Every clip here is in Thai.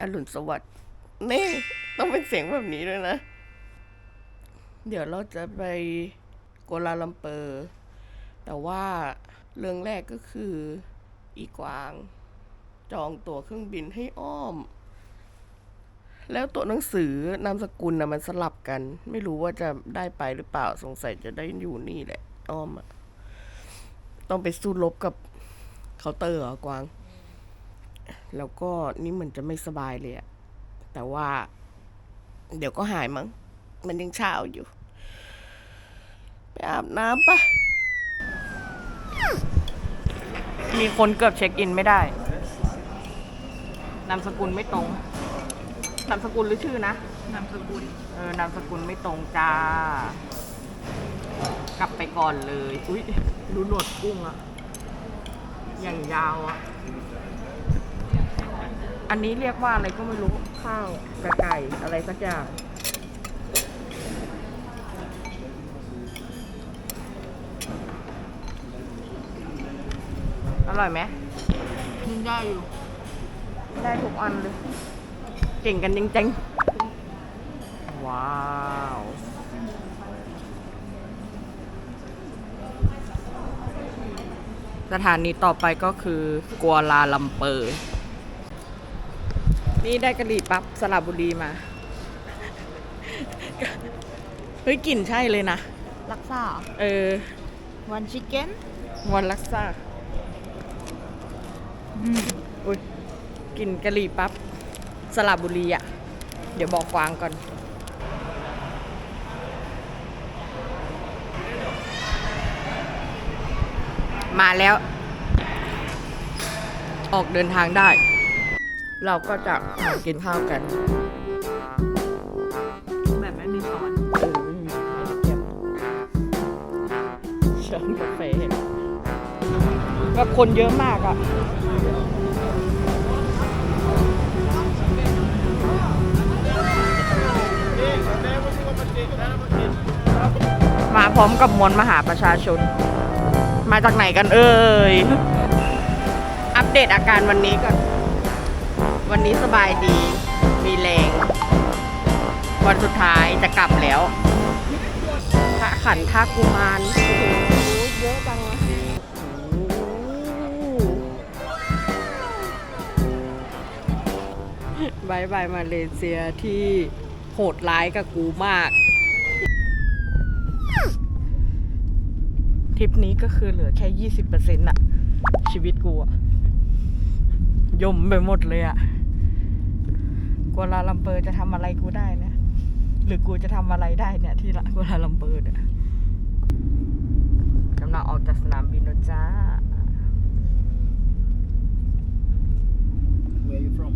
อรุณสวัสดิ์นี่ต้องเป็นเสียงแบบนี้ด้วยนะ เดี๋ยวเราจะไปกัวลาลัมเปอร์ แต่ว่าเรื่องแรกก็คืออีกวาง จองตั๋วเครื่องบินให้อ้อม แล้วตัวหนังสือนามสกุลนะมันสลับกัน ไม่รู้ว่าจะได้ไปหรือเปล่าสงสัยจะได้อยู่นี่แหละ อ้อมอะต้องไปสู้รบกับเคาน์เตอร์เหรอกวาง แล้วก็นี่เหมือนจะไม่สบายเลยอะแต่ว่า เดี๋ยวก็หายมั้ง มันยังเช้าอยู่ ไปอาบน้ำปะมีคนเกือบเช็คอินไม่ได้ นามสกุลไม่ตรง นามสกุลหรือชื่อนะ นามสกุล เออ นามสกุลไม่ตรงจ้า กลับไปก่อนเลย อุ้ยดูหนวดกุ้งอะอย่างยาวอะ อันนี้เรียกว่าอะไรก็ไม่รู้ข้าวกระไก่อะไรสักอย่าง อร่อยไหมยิงได้อยู่ ได้ทุกอันเลย เก่งกันจริงๆ ว้าวสถานีต่อไปก็คือกัวลาลัมเปอร์ นี่ได้กะหรี่ปั๊บสระบุรีมา เฮ้ยกลิ่นใช่เลยนะ ลักซ่าเออ วันชิคเก้นวันลักซ่าอุ้ยกลินกะหรี่ปั๊บสระบุรีอะ่ะ เดี๋ยวบอกกวางก่อน มาแล้ว ออกเดินทางได้ เราก็จะมากินข้าวกันแบบไม่มีช้อนเออไม่มีไม่ได้เก็บเชิญกาแฟก็คนเยอะมากอะมาพร้อมกับมวลมหาประชาชน มาจากไหนกันเอ่ย อัปเดตอาการวันนี้ก่อน วันนี้สบายดี มีแรง วันสุดท้ายจะกลับแล้วพระขันท่ากุมารโอ้โหเยอะจังวะบายบายมาเลเซียที่โหดร้ายกับกูมาก ทริปนี้ก็คือเหลือแค่20%อะชีวิตกูอะยมไปหมดเลยอะ กัวลาลัมเปอร์จะทำอะไรกูได้นะหรือกูจะทำอะไรได้เนี่ย ที่ละกัวลาลัมเปอร์เนี่ยกำลังออกจากสนามบินแล้วจ้า Where are you from?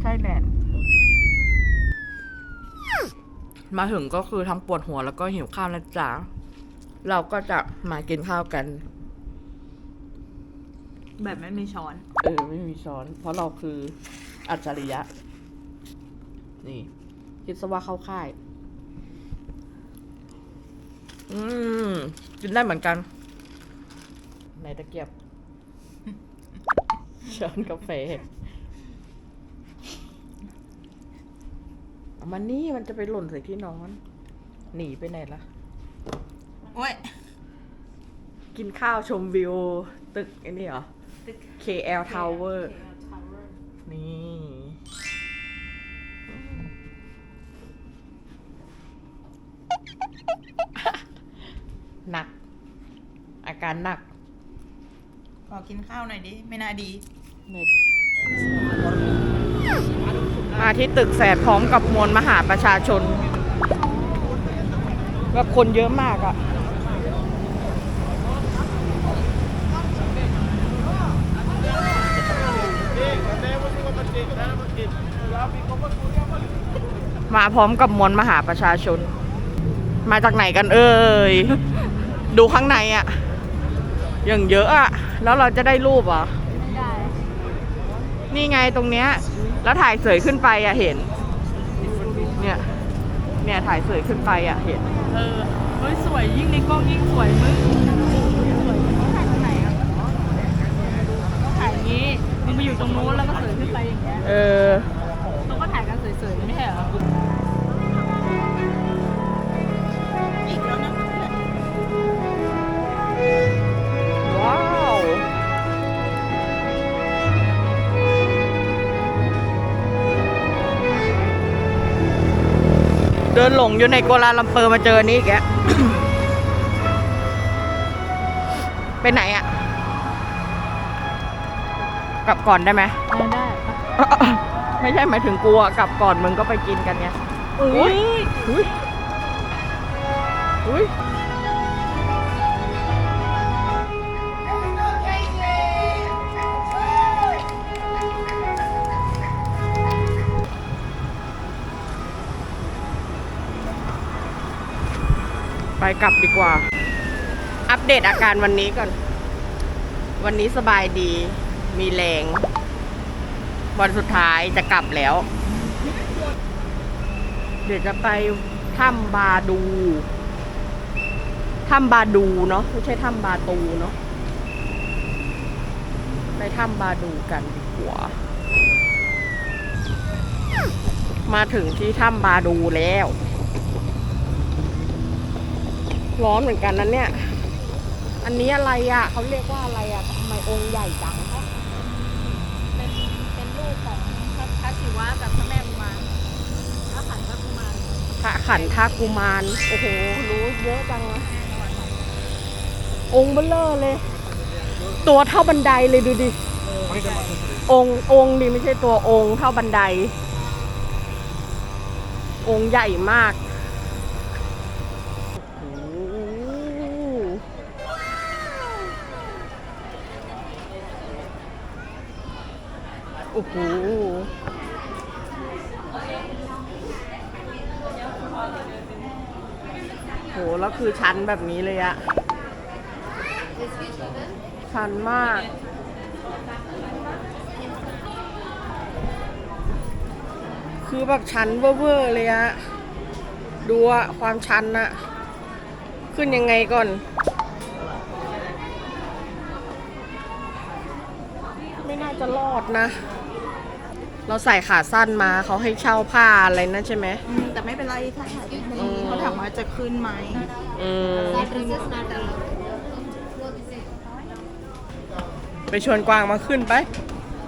ไทยแลนด์มาถึงก็คือทั้งปวดหัวแล้วก็หิวข้าวนะจ๊ะเราก็จะมากินข้าวกัน แบบไม่มีช้อน เออ ไม่มีช้อน เพราะเราคืออัจฉริยะ นี่คิดซะว่าเข้าค่าย อืมกินได้เหมือนกัน ในตะเกียบช้อนกาแฟเอามันนี่มันจะไปหล่นใส่ที่นอน หนีไปไหนล่ะโอ้ย กินข้าวชมวิว ตึกไอ้นี่เหรอ ตึก KL Tower นี่ การหนักขอกินข้าวหน่อยดิ ไม่น่าดีมาที่ตึกแสดพร้อมกับมวลมหาประชาชนก็คนเยอะมากอะ่ะมาพร้อมกับมวลมหาประชาชน มาจากไหนกันเอ่ย ดูข้างในอะ่ะ อย่างเยอะอะ่ะแล้วเราจะได้รูปเหรอนี่ไงตรงเนี้ย แล้วถ่ายเสยขึ้นไปอะเห็น เนี่ย เนี่ยถ่ายเสยขึ้นไปอะเห็น เออเฮ้ยสวยยิ่งในกล้องยิ่งสวยมึงถ่ายตรงไหนอะถ่ายอย่างนี้มึงไปอยู่ตรงนู้นแล้วก็เสยขึ้นไปอย่างเงี้ยเออเดินหลงอยู่ในกัวลาลัมเปอร์มาเจอนี่แกไปไหนอะกลับก่อนได้ไหมเอาได้ปะไม่ใช่หมายถึงกูอะกลับก่อนมึงก็ไปกินกันไงอุ้ยอุ้ยอุ้ย กลับดีกว่า อัปเดตอาการวันนี้ก่อน วันนี้สบายดี มีแรง วันสุดท้ายจะกลับแล้ว เดี๋ยวจะไปถ้ำบาดูถ้ำบาดูเนาะไม่ใช่ถ้ำบาตูเนาะไปถ้ำบาดูกันดีกว่า มาถึงที่ถ้ำบาดูแล้ว ร้อนเหมือนกันนะเนี่ย อันนี้อะไรอะ่ะเขาเรียกว่าอะไรอะ่ะทำไมองค์ใหญ่จังคะเป็นเป็นลูกของพระพระศิวะกับพระแม่อุมาพระขันพระกุมารพระขันทากุมาร โอ้โห รู้เยอะจังนะองค์เบลเลอร์เลย ตัวเท่าบันไดเลยดูดิ องค์องค์นี่ไม่ใช่ตัวองค์เท่าบันได องค์ใหญ่มาก โอ้โหโหแล้วคือชั้นแบบนี้เลยอะชันมาก คือแบบชันเวอร์เลยอะดูอะความชันอะขึ้นยังไงก่อน ไม่น่าจะรอดนะ เราใส่ขาสั้นมาเขาให้เช่าผ้าอะไรนั่นใช่ไหม อืมแต่ไม่เป็นไรถ้าถ่ายรูปไม่อืดีมเขาถามว่าจะขึ้นไหมอืม Princess Nata. ไปชวนกวางมาขึ้นไป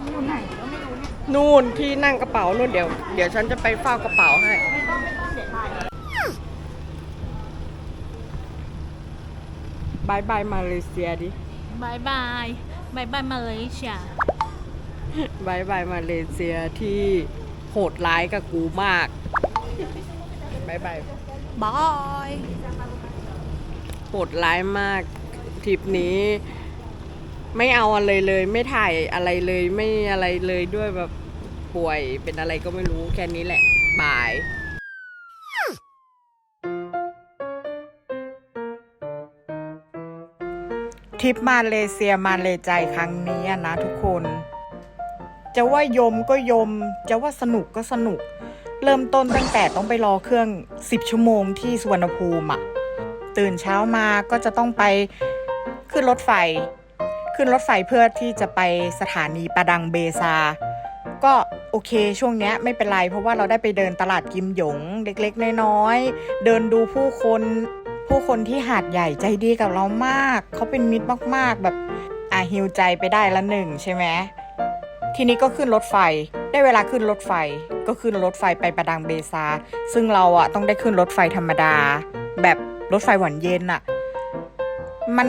อยู่ไหนก็ไม่รู้เนี่ยนู่นที่นั่งกระเป๋านู่นเดี๋ยว เดี๋ยวฉันจะไปเฝ้ากระเป๋าให้ ไม่ต้องไม่ต้องเดี๋ยวถ่ายบายบายมาเลเซียดิบายบายบายบายมาเลเซีย บายบายมาเลเซียที่โหดร้ายกับกูมากบายบายบายโหดร้ายมากทริปนี้ ไม่เอาอะไรเลย ไม่ถ่ายอะไรเลยไม่อะไรเลยด้วยแบบป่วยเป็นอะไรก็ไม่รู้แค่นี้แหละบายทริปมาเลเซียมาเลใจครั้งนี้อะนะทุกคน จะว่ายมก็ยม จะว่าสนุกก็สนุก เริ่มต้นตั้งแต่ต้องไปรอเครื่อง 10 ชั่วโมงที่สุวรรณภูมิอะตื่นเช้ามาก็จะต้องไปขึ้นรถไฟ ขึ้นรถไฟเพื่อที่จะไปสถานีประดังเบซา ก็โอเคช่วงเนี้ยไม่เป็นไร เพราะว่าเราได้ไปเดินตลาดกิมหยง เล็กๆ น้อยๆ เดินดูผู้คนผู้คนที่หาดใหญ่ใจดีกับเรามาก เขาเป็นมิตรมากๆ แบบอะฮิวใจไปได้ละหนึ่งใช่ไหม ทีนี้ก็ขึ้นรถไฟ ได้เวลาขึ้นรถไฟ ก็ขึ้นรถไฟไปประดังเบซา ซึ่งเราอะต้องได้ขึ้นรถไฟธรรมดา แบบรถไฟหวานเย็นอะมัน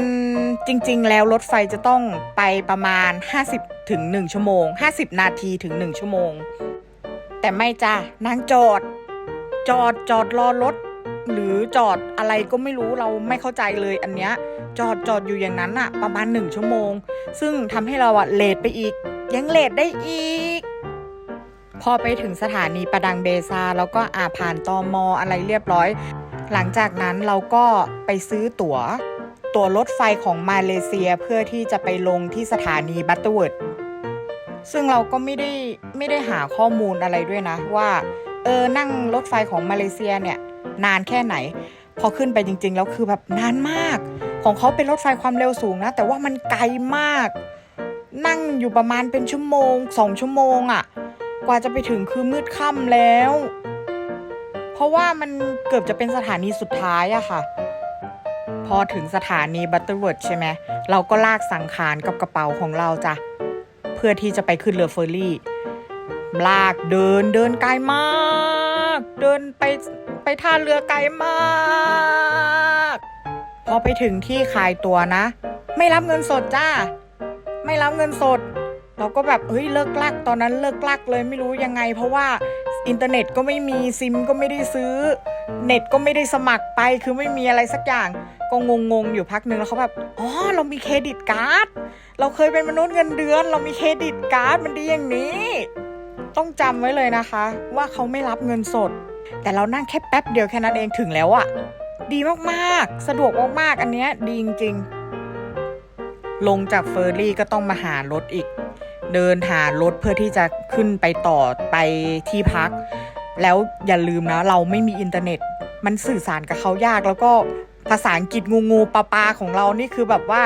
จริงๆ แล้วรถไฟจะต้องไปประมาณ 50ถึง1ชั่วโมง 50 นาทีถึง 1 ชั่วโมง แต่ไม่จ้ะนางจอด จอดจอดรอรถ หรือจอดอะไรก็ไม่รู้เราไม่เข้าใจเลยอันเนี้ยจอดจอดอยู่อย่างนั้นอะประมาณ 1 ชั่วโมง ซึ่งทำให้เราอะเลทไปอีก ยังเลทได้อีก พอไปถึงสถานีประดังเบซา แล้วก็อาผ่านตอมออะไรเรียบร้อย หลังจากนั้นเราก็ไปซื้อตั๋ว ตั๋วรถไฟของมาเลเซียเพื่อที่จะไปลงที่สถานีบัตเตอร์เวิร์ดซึ่งเราก็ไม่ได้ไม่ได้หาข้อมูลอะไรด้วยนะว่า เออนั่งรถไฟของมาเลเซียเนี่ย นานแค่ไหน พอขึ้นไปจริง ๆ แล้วคือแบบนานมาก ของเขาเป็นรถไฟความเร็วสูงนะ แต่ว่ามันไกลมาก นั่งอยู่ประมาณเป็นชั่วโมงสองชั่วโมงอะ่ะ กว่าจะไปถึงคือมืดค่ำแล้ว เพราะว่ามันเกือบจะเป็นสถานีสุดท้ายอะค่ะ พอถึงสถานีบัตเตอร์เวิร์ดใช่ไหมเราก็ลากสังขารกับกระเป๋าของเราจ้ะเพื่อที่จะไปขึ้นเรือเฟอร์รี่ ลากเดินเดินไกลมาก เดินไปไปท่าเรือไกลมาก พอไปถึงที่ขายตัวนะ ไม่รับเงินสดจ้า ไม่รับเงินสด เราก็แบบเฮ้ยเลิกลัก ตอนนั้นเลิกลักเลยไม่รู้ยังไง เพราะว่าอินเทอร์เน็ตก็ไม่มีซิมก็ไม่ได้ซื้อ เน็ตก็ไม่ได้สมัครไปคือไม่มีอะไรสักอย่างก็งงๆอยู่พักหนึ่งแล้วเขาแบบอ๋อเรามีเครดิตการ์ดเราเคยเป็นมนุษย์เงินเดือน เรามีเครดิตการ์ดมันดีอย่างนี้ ต้องจำไว้เลยนะคะ ว่าเขาไม่รับเงินสด แต่เรานั่งแค่แป๊บเดียวแค่นั้นเองถึงแล้วอะดีมากๆ สะดวกมากๆอันเนี้ยดีจริงๆ ลงจากเฟอร์รี่ก็ต้องมาหารถอีก เดินหารถเพื่อที่จะขึ้นไปต่อไปที่พัก แล้วอย่าลืมนะ เราไม่มีอินเทอร์เน็ต มันสื่อสารกับเขายากแล้วก็ภาษาอังกฤษงูงูปลาปลาของเรานี่คือแบบว่า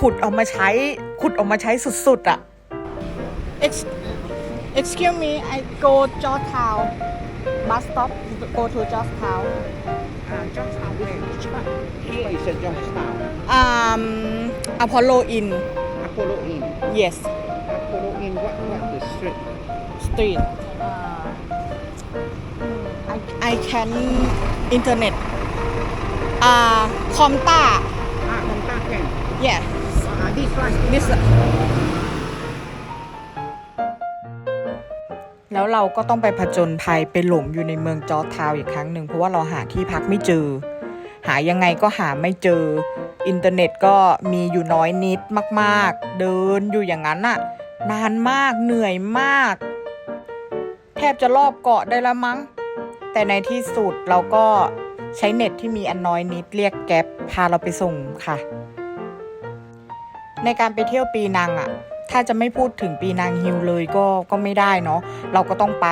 ขุดออกมาใช้ขุดออกมาใช้สุดๆอะ Ex- Excuse me I go Georgetown bus stop go to Georgetown Uh, Johnstown, where? Which part? Here is a Johnstown. Um Apollo Inn Apollo Inn. yes Apollo Inn, what, what the street? street uh, I I can internet uh Comta Ah, Montaken. yeah Uh, this one. this แล้วเราก็ต้องไปผจญภัยไปหลงอยู่ในเมืองจอร์จทาวน์อีกครั้งหนึ่งเพราะว่าเราหาที่พักไม่เจอ หายังไงก็หาไม่เจอ อินเทอร์เน็ตก็มีอยู่น้อยนิดมากๆ เดินอยู่อย่างนั้นน่ะนานมากเหนื่อยมาก แทบจะรอบเกาะได้ละมั้ง แต่ในที่สุดเราก็ใช้เน็ตที่มีอันน้อยนิดเรียกแก๊ปพาเราไปส่งค่ะ ในการไปเที่ยวปีนังอะถ้าจะไม่พูดถึงปีนังฮิลเลยก็ก็ไม่ได้เนาะเราก็ต้องไป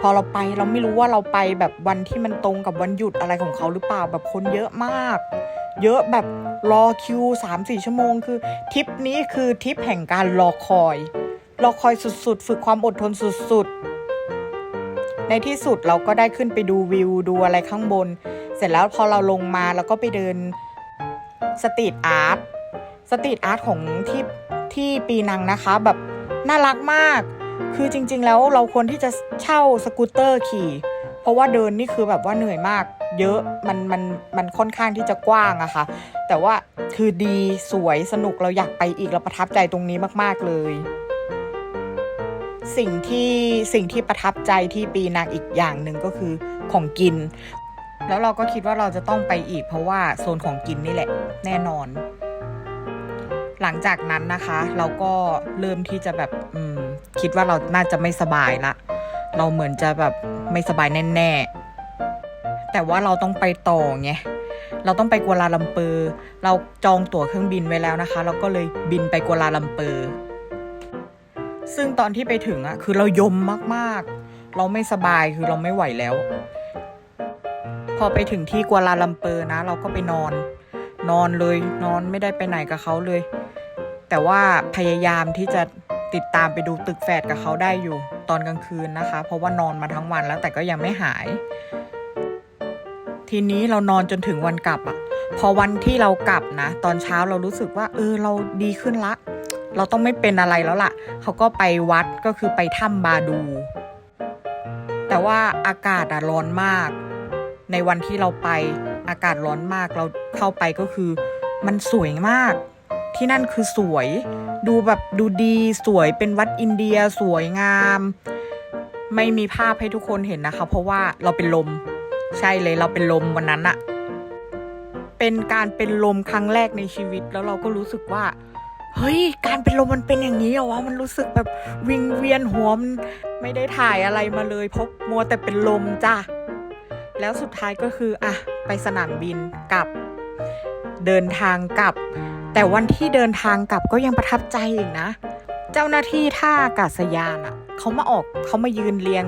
พอเราไปเราไม่รู้ว่าเราไปแบบวันที่มันตรงกับวันหยุดอะไรของเขาหรือเปล่าแบบคนเยอะมาก เยอะแบบรอคิว3 4 ชั่วโมง คือทริปนี้คือทริปแห่งการรอคอย รอคอยสุดๆ ฝึกความอดทนสุดๆ ในที่สุดเราก็ได้ขึ้นไปดูวิวดูอะไรข้างบน เสร็จแล้วพอเราลงมาเราก็ไปเดินสตรีทอาร์ตสตรีทอาร์ตของที่ที่ปีนังนะคะแบบน่ารักมาก คือจริง ๆ แล้วเราควรที่จะเช่าสกูตเตอร์ขี่ เพราะว่าเดินนี่คือแบบว่าเหนื่อยมาก เยอะมันมันมันค่อนข้างที่จะกว้างอะค่ะ แต่ว่าคือดีสวยสนุกเราอยากไปอีกเราประทับใจตรงนี้มาก ๆ เลยสิ่งที่สิ่งที่ประทับใจที่ปีนังอีกอย่างหนึ่งก็คือของกิน แล้วเราก็คิดว่าเราจะต้องไปอีกเพราะว่าโซนของกินนี่แหละแน่นอน หลังจากนั้นนะคะ เราก็เริ่มที่จะแบบอืมคิดว่าเราน่าจะไม่สบายละ เราเหมือนจะแบบไม่สบายแน่ๆ แต่ว่าเราต้องไปต่อไงเราต้องไปกัวลาลัมเปอร์ เราจองตั๋วเครื่องบินไว้แล้วนะคะ เราก็เลยบินไปกัวลาลัมเปอร์ ซึ่งตอนที่ไปถึงอะคือเรายมมากๆ เราไม่สบายคือเราไม่ไหวแล้ว พอไปถึงที่กัวลาลัมเปอร์นะ เราก็ไปนอน นอนเลยนอนไม่ได้ไปไหนกับเขาเลย แต่ว่าพยายามที่จะติดตามไปดูตึกแฝดกับเขาได้อยู่ ตอนกลางคืนนะคะ เพราะว่านอนมาทั้งวันแล้วแต่ก็ยังไม่หาย ทีนี้เรานอนจนถึงวันกลับอะพอวันที่เรากลับนะ ตอนเช้าเรารู้สึกว่า เออเราดีขึ้นละ เราต้องไม่เป็นอะไรแล้วล่ะ เขาก็ไปวัดก็คือไปถ้ำบาดู แต่ว่าอากาศอะร้อนมาก ในวันที่เราไปอากาศร้อนมากเราเข้าไปก็คือ มันสวยมาก ที่นั่นคือสวย ดูแบบดูดีสวยเป็นวัดอินเดียสวยงาม ไม่มีภาพให้ทุกคนเห็นนะคะ เพราะว่าเราเป็นลม ใช่เลยเราเป็นลมวันนั้นอะเป็นการเป็นลมครั้งแรกในชีวิตแล้วเราก็รู้สึกว่า เฮ้ย การเป็นลมมันเป็นอย่างนี้เหรอวะมันรู้สึกแบบวิงเวียนหัวมันไม่ได้ถ่ายอะไรมาเลยเพราะมัวแต่เป็นลมจ้ะแล้วสุดท้ายก็คืออะไปสนามบินกลับ เดินทางกลับ แต่วันที่เดินทางกลับก็ยังประทับใจอีกนะ เจ้าหน้าที่ท่าอากาศยานอะเขามาออกเขามายืนเรียง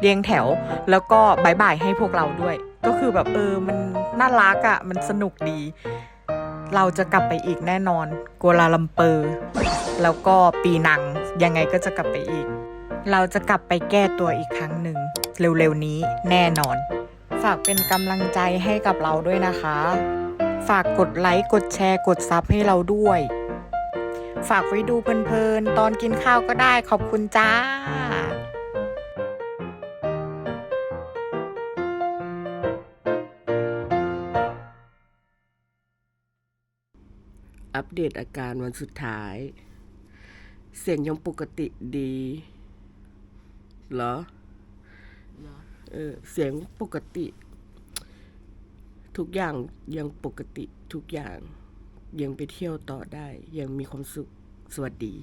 เรียงแถว แล้วก็บายบายให้พวกเราด้วย ก็คือแบบเออมันน่ารักอะ มันสนุกดี เราจะกลับไปอีกแน่นอนกัวลาลัมเปอร์ แล้วก็ปีนังยังไงก็จะกลับไปอีก เราจะกลับไปแก้ตัวอีกครั้งหนึ่งเร็วๆนี้แน่นอน ฝากเป็นกำลังใจให้กับเราด้วยนะคะ ฝากกดไลค์กดแชร์กดซับให้เราด้วย ฝากไว้ดูเพลินๆ ตอนกินข้าวก็ได้ขอบคุณจ้า เดตอาการวันสุดท้าย เสียงยังปกติดี เหรอ เออ เสียงปกติ ทุกอย่างยังปกติทุกอย่าง ยังไปเที่ยวต่อได้ ยังมีความสุข สวัสดี